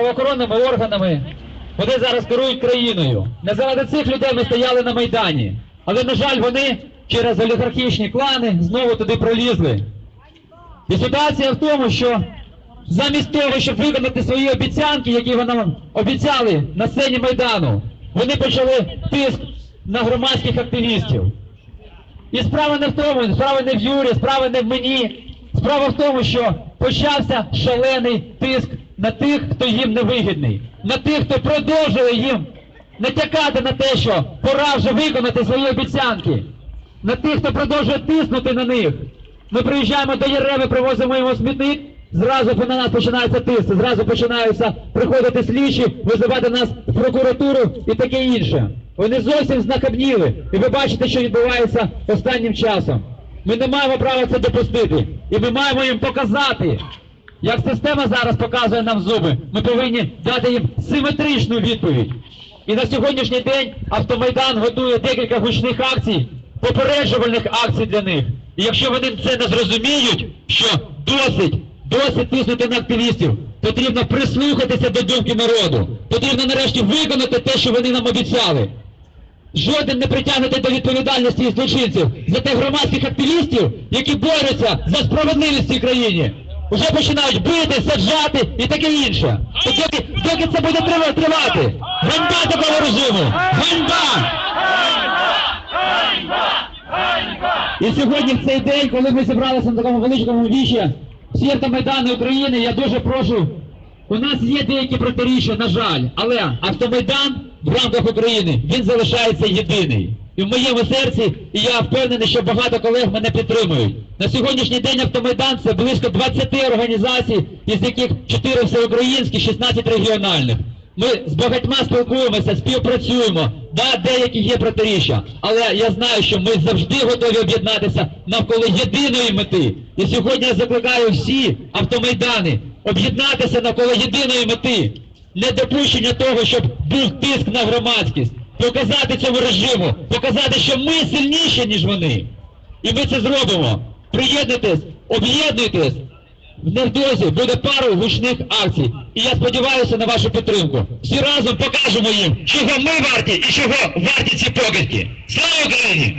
правоохоронними органами вони зараз керують країною. Не заради цих людей ми стояли на Майдані. Але, на жаль, вони через олігархічні клани знову туди пролізли. І ситуація в тому, що замість того, щоб виконати свої обіцянки, які вони обіцяли на сцені Майдану, вони почали тиск на громадських активістів. І справа не в тому, справа не в Юрі, справа не в мені. Справа в тому, що почався шалений тиск на тих, хто їм не вигідний, на тих, хто продовжує їм натякати на те, що пора вже виконати свої обіцянки, на тих, хто продовжує тиснути на них. Ми приїжджаємо до Єреви, привозимо йому смітник, зразу на нас починається тиск, зразу починаються приходити слідчі, визивати нас в прокуратуру і таке інше. Вони зовсім знахабніли. І ви бачите, що відбувається останнім часом. Ми не маємо права це допустити. І ми маємо їм показати, як система зараз показує нам зуби. Ми повинні дати їм симетричну відповідь. І на сьогоднішній день Автомайдан готує декілька гучних акцій, попереджувальних акцій для них. І якщо вони це не зрозуміють, що досить, досить тиснути на активістів, потрібно прислухатися до думки народу. Потрібно нарешті виконати те, що вони нам обіцяли. Жоден не притягнути до відповідальності злочинців за тих громадських активістів, які борються за справедливість в цій країні. Уже починають бити, саджати і таке інше. І доки, доки це буде трива- тривати, ганьба такого режиму! Ганьба! І сьогодні в цей день, коли ми зібралися на такому величному вічі, всі автомайдани України, я дуже прошу, у нас є деякі протиріччя, на жаль, але автомайдан в рамках України, він залишається єдиний. І в моєму серці, і я впевнений, що багато колег мене підтримують. На сьогоднішній день автомайдан це близько 20 організацій, із яких 4 всеукраїнські, 16 регіональних. Ми з багатьма спілкуємося, співпрацюємо, да, деякі є протиріччя, але я знаю, що ми завжди готові об'єднатися навколо єдиної мети. І сьогодні я закликаю всі автомайдани об'єднатися навколо єдиної мети, недопущення того, щоб був тиск на громадськість, показати цьому режиму, показати, що ми сильніші, ніж вони. І ми це зробимо. Приєднуйтесь, об'єднуйтесь. Невдовзі буде пару гучних акцій. І я сподіваюся на вашу підтримку. Всі разом покажемо їм, чого ми варті і чого варті ці покидьки. Слава Україні!